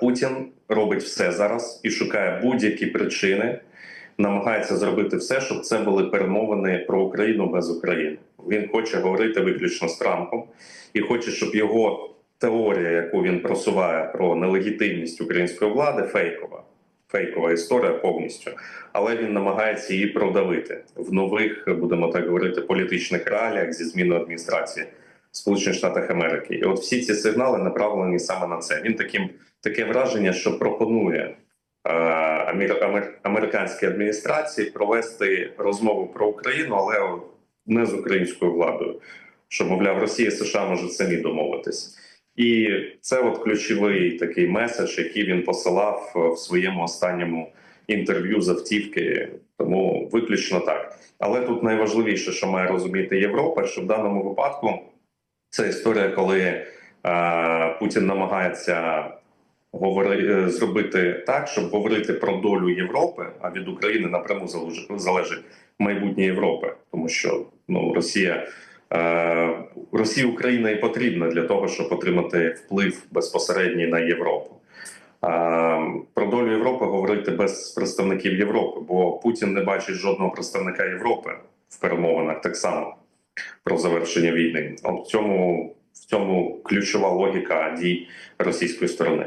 Путін робить все зараз і шукає будь-які причини, намагається зробити все, щоб це були перемовини про Україну без України. Він хоче говорити виключно з Трампом і хоче, щоб його теорія, яку він просуває про нелегітимність української влади, фейкова. Фейкова історія повністю, але він намагається її продавити в нових, будемо так говорити, політичних реаліях зі зміною адміністрації Сполучених Штатах Америки. І от всі ці сигнали направлені саме на це. Він таким таке враження, що пропонує е, амер, амер, американській адміністрації провести розмову про Україну, але не з українською владою. Що мовляв, Росія і США можуть самі домовитись. І це от ключовий такий меседж, який він посилав е, в своєму останньому інтерв'ю з автівки. Тому виключно так. Але тут найважливіше, що має розуміти Європа, що в даному випадку це історія, коли е, Путін намагається говори, е, зробити так, щоб говорити про долю Європи, а від України напряму залежить, майбутнє Європи, тому що ну Росія. Е, Росії Україна і потрібна для того, щоб отримати вплив безпосередній на Європу. Е, Про долю Європи говорити без представників Європи, бо Путін не бачить жодного представника Європи в перемовинах так само про завершення війни. От в цьому в цьому ключова логіка дій російської сторони.